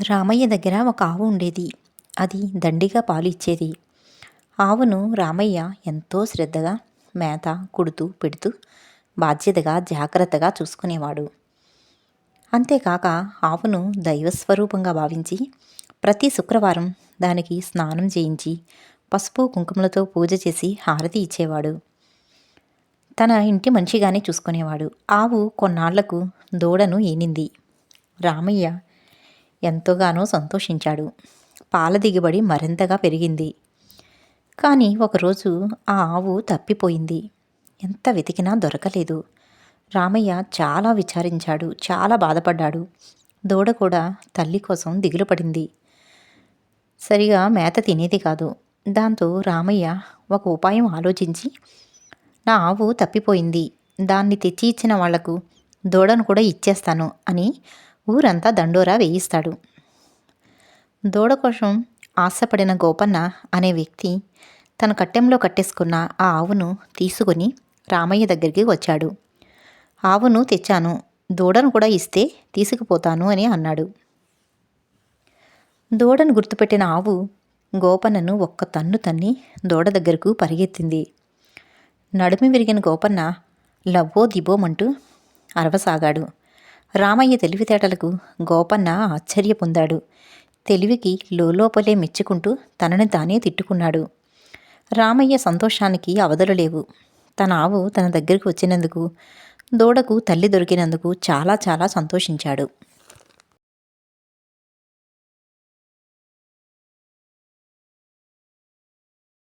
రామయ్య దగ్గర ఒక ఆవు ఉండేది. అది దండిగా పాలు ఇచ్చేది ఆవును రామయ్య ఎంతో శ్రద్ధగా మేత కుడుతూ పెడుతూ బాధ్యతగా జాగ్రత్తగా చూసుకునేవాడు. అంతేకాక ఆవును దైవస్వరూపంగా భావించి ప్రతి శుక్రవారం దానికి స్నానం చేయించి పసుపు కుంకుమలతో పూజ చేసి హారతి ఇచ్చేవాడు. తన ఇంటి మంచిగానే చూసుకునేవాడు. ఆవు కొన్నాళ్ళకు దూడను ఈనింది రామయ్య ఎంతోగానో సంతోషించాడు. పాల దిగుబడి మరింతగా పెరిగింది. కానీ ఒకరోజు ఆ ఆవు తప్పిపోయింది. ఎంత వెతికినా దొరకలేదు. రామయ్య చాలా విచారించాడు. చాలా బాధపడ్డాడు. దూడ కూడా తల్లి కోసం దిగులు పడింది. సరిగా మేత తినేది కాదు. దాంతో రామయ్య ఒక ఉపాయం ఆలోచించి నా ఆవు తప్పిపోయింది. దాన్ని తెచ్చి ఇచ్చిన వాళ్ళకు దూడను కూడా ఇచ్చేస్తాను అని ఊరంతా దండోరా వేయిస్తాడు. దూడ కోసం ఆశపడిన గోపన్న అనే వ్యక్తి తన కట్టెంలో కట్టేసుకున్న ఆ ఆవును తీసుకుని రామయ్య దగ్గరికి వచ్చాడు. ఆవును తెచ్చాను దూడను కూడా ఇస్తే తీసుకుపోతాను అని అన్నాడు. దూడను గుర్తుపెట్టిన ఆవు గోపన్నను ఒక్క తన్ను తన్ని దూడ దగ్గరకు పరిగెత్తింది. నడుమి విరిగిన గోపన్న లవ్వో దిబోమంటూ అరవసాగాడు. రామయ్య తెలివితేటలకు గోపన్న ఆశ్చర్య పొందాడు. తెలివికి లోపలే మెచ్చుకుంటూ తనని తానే తిట్టుకున్నాడు. రామయ్య సంతోషానికి అవధులు లేవు. తన ఆవు తన దగ్గరికి వచ్చినందుకు దూడకు తల్లి దొరికినందుకు చాలా చాలా సంతోషించాడు.